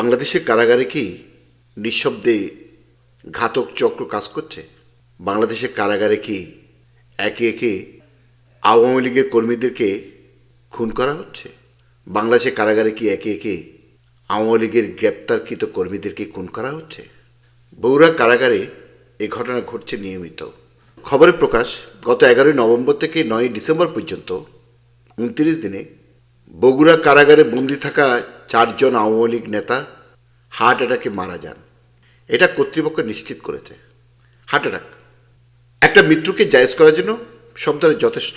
বাংলাদেশের কারাগারে কি নিঃশব্দে ঘাতক চক্র কাজ করছে? বাংলাদেশের কারাগারে কি একে একে আওয়ামী লীগের কর্মীদেরকে খুন করা হচ্ছে? বাংলাদেশের কারাগারে কি একে একে আওয়ামী লীগের গ্রেপ্তারকৃত কর্মীদেরকে খুন করা হচ্ছে? বগুড়া কারাগারে এ ঘটনা ঘটছে নিয়মিত। খবরের প্রকাশ, গত এগারোই নভেম্বর থেকে নয় ডিসেম্বর পর্যন্ত, উনত্রিশ দিনে বগুড়া কারাগারে বন্দি থাকা চারজন আওয়ামী লীগ নেতা হার্ট অ্যাটাকে মারা যান। এটা কর্তৃপক্ষ নিশ্চিত করেছে। Heart attack. একটা মৃত্যুকে জায়েজ করার জন্য শব্দটা যথেষ্ট।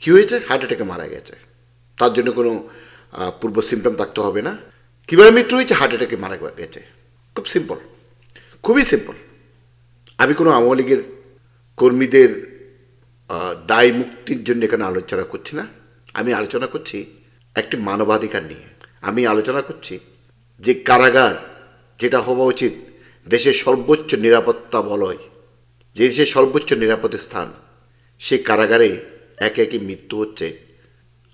কী হয়েছে? হার্ট অ্যাটাকে মারা গেছে। তার জন্য কোনো পূর্ব সিমটম থাকতে হবে না। কীভাবে মৃত্যু হয়েছে? হার্ট অ্যাটাকে মারা গেছে। খুব সিম্পল খুবই সিম্পল আমি কোনো আওয়ামী লীগের কর্মীদের দায় মুক্তির জন্য এখানে আলোচনা করছি না। আমি আলোচনা করছি একটি মানবাধিকার নিয়ে। আমি আলোচনা করছি যে কারাগার যেটা হওয়া উচিত দেশের সর্বোচ্চ নিরাপত্তা বলয়, যে দেশের সর্বোচ্চ নিরাপদ স্থান সেই কারাগারে একে একে মৃত্যু হচ্ছে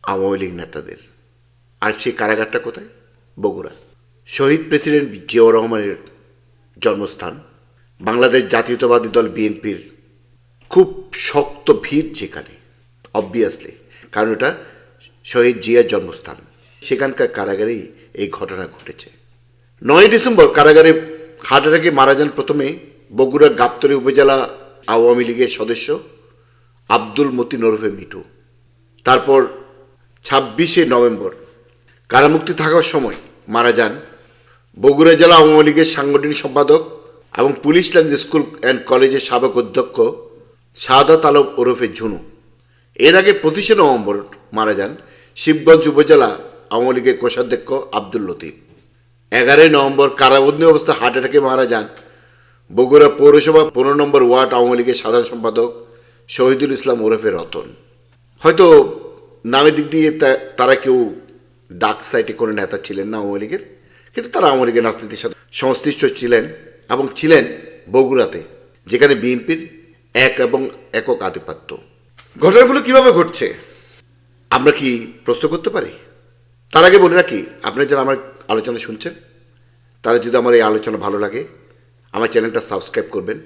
আওয়ামী লীগ নেতাদের। আর সেই কারাগারটা কোথায়? বগুড়া। শহীদ প্রেসিডেন্ট জিয়াউর রহমানের জন্মস্থান, বাংলাদেশ জাতীয়তাবাদী দল বিএনপির খুব শক্ত ভিড় যেখানে অবভিয়াসলি কারণ এটা শহীদ জিয়ার জন্মস্থান। সেখানকার কারাগারেই এই ঘটনা ঘটেছে। নয় ডিসেম্বর কারাগারে হার্ট অ্যাটাকে মারা যান প্রথমে বগুড়ার গাবতলী উপজেলা আওয়ামী লীগের সদস্য আব্দুল মতিন ওরফে মিটু তারপর ছাব্বিশে নভেম্বর কারামুক্তি থাকার সময় মারা যান বগুড়া জেলা আওয়ামী লীগের সাংগঠনিক সম্পাদক এবং পুলিশ লাইন্স স্কুল অ্যান্ড কলেজের সাবেক অধ্যক্ষ শাহাদাত আলম ওরফে ঝুনু। এর আগে পঁচিশে নভেম্বর মারা যান শিবগঞ্জ উপজেলা আওয়ামী লীগের কোষাধ্যক্ষ আব্দুল লতিফ। এগারোই নভেম্বর কারাবন্দী অবস্থায় হার্ট অ্যাটাকে মারা যান বগুড়া পৌরসভা পনেরো নম্বর ওয়ার্ড আওয়ামী লীগের সাধারণ সম্পাদক শহীদুল ইসলাম ওরফে রতন। হয়তো নামের দিক দিয়ে তারা কেউ ডাক সাইটে কোনো নেতা ছিলেন না আওয়ামী লীগের, কিন্তু তারা আওয়ামী লীগের রাজনীতির সাথে সংশ্লিষ্ট ছিলেন এবং ছিলেন বগুড়াতে, যেখানে বিএনপির এক এবং একক আধিপত্য। ঘটনাগুলো কীভাবে ঘটছে? আমরা কি প্রশ্ন করতে পারি? তার আগে বলে রাখি আপনারা যারা আমার আলোচনা শুনছেন, তারা যদি আমার এই আলোচনা ভালো লাগে, আমার চ্যানেলটা সাবস্ক্রাইব করবেন,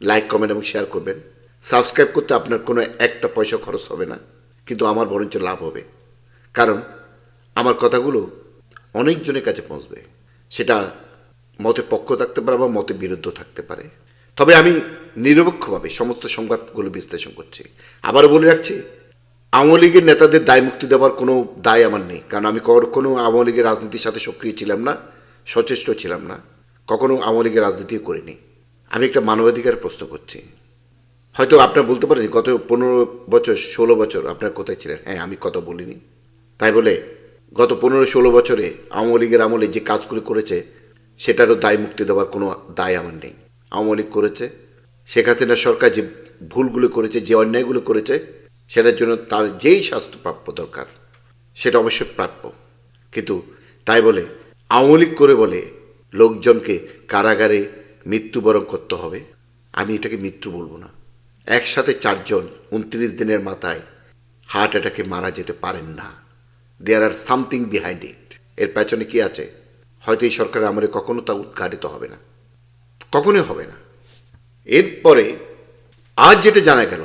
লাইক, কমেন্ট এবং শেয়ার করবেন। সাবস্ক্রাইব করতে আপনার কোনো একটা পয়সা খরচ হবে না, কিন্তু আমার বরঞ্চ লাভ হবে। কারণ আমার কথাগুলো অনেকজনের কাছে পৌঁছবে। সেটা মতে পক্ষ থাকতে পারে বা মতে বিরুদ্ধ থাকতে পারে। তবে আমি নিরপেক্ষভাবে সমস্ত সংবাদগুলো বিশ্লেষণ করছি। আবারও বলে রাখছি আওয়ামী লীগের নেতাদের দায় মুক্তি দেওয়ার কোনো দায় আমার নেই। কারণ আমি কখনো আওয়ামী লীগের রাজনীতির সাথে সক্রিয় ছিলাম না, সচেষ্ট ছিলাম না। কখনো আওয়ামী লীগের রাজনীতিও করিনি। আমি একটা মানবাধিকার প্রশ্ন করছি। হয়তো আপনার বলতে পারেন, গত পনেরো বছর, ষোলো বছর আপনার কোথায় ছিলেন? হ্যাঁ আমি কথা বলিনি। তাই বলে, গত পনেরো, ষোলো বছরে আওয়ামী লীগের আমলে যে কাজগুলি করেছে, সেটারও দায় মুক্তি দেওয়ার কোনো দায় আমার নেই। আওয়ামী লীগ করেছে। শেখ হাসিনা সরকার যে ভুলগুলো করেছে, যে অন্যায়গুলো করেছে সেটার জন্য তার যেই শাস্তি প্রাপ্য দরকার, সেটা অবশ্যই প্রাপ্য। কিন্তু তাই বলে আওয়ামী করে বলে লোকজনকে কারাগারে মৃত্যুবরণ করতে হবে, আমি এটাকে মৃত্যু বলব না। একসাথে চারজন উনত্রিশ দিনের মাথায় হার্ট অ্যাটাকে মারা যেতে পারেন না। দেয়ার আর সামথিং বিহাইন্ড ইট এর পেছনে কি আছে? হয়তো এই সরকারের আমলে কখনো তা উদ্ঘাটিত হবে না। কখনোই হবে না। এরপরে আজ যেটা জানা গেল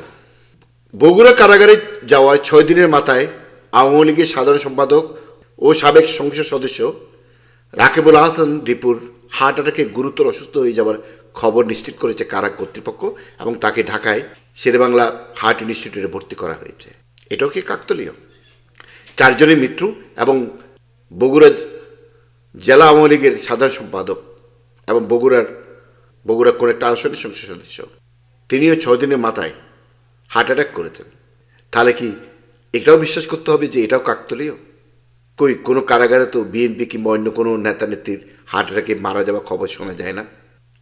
বগুড়া কারাগারে যাওয়ার ছয় দিনের মাথায় আওয়ামী লীগের সাধারণ সম্পাদক ও সাবেক সংসদ সদস্য রাকেবুল আহসান রিপুর হার্ট অ্যাটাকে গুরুতর অসুস্থ হয়ে যাওয়ার খবর নিশ্চিত করেছে কারা কর্তৃপক্ষ এবং তাকে ঢাকায় শেরেবাংলা হার্ট ইনস্টিটিউটে ভর্তি করা হয়েছে। এটাও কি কাকতলীয়? চারজনের মৃত্যু এবং বগুড়া জেলা আওয়ামী লীগের সাধারণ সম্পাদক এবং বগুড়ার বগুড়া কোন একটা আসনের সংসদ সদস্য। তিনিও ছয় দিনের মাথায় হার্ট অ্যাটাক করেছেন। তাহলে কি এটাও বিশ্বাস করতে হবে যে এটাও কাকতলীয়? কই, কোনো কারাগারে তো বিএনপি কিংবা অন্য কোনো নেতা নেত্রীর হার্ট অ্যাটাকে মারা যাওয়া খবর শোনা যায় না।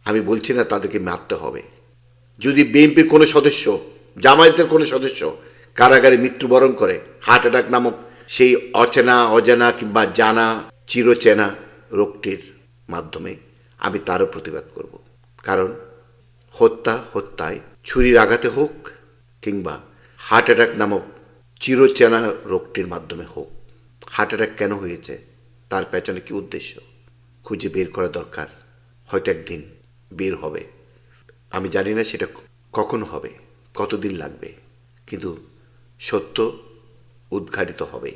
আমি বলছি না তাদেরকে মারতে হবে। যদি বিএনপির কোনো সদস্য, জামায়াতের কোনো সদস্য কারাগারে মৃত্যুবরণ করে হার্ট অ্যাটাক নামক সেই অচেনা, অজানা কিংবা জানা, চিরচেনা রোগটির মাধ্যমে আমি তারও প্রতিবাদ করব। কারণ হত্যা, হত্যায় ছুরির আঘাতে হোক কিংবা হার্ট অ্যাটাক নামক চিরচেনা রোগটির মাধ্যমে হোক। হার্ট অ্যাটাক কেন হয়েছে? তার পেছনে কি উদ্দেশ্য? খুঁজে বের করা দরকার। হয়তো একদিন বের হবে। আমি জানি না সেটা কখন হবে, কতদিন লাগবে। কিন্তু সত্য উদ্ঘাটিত হবে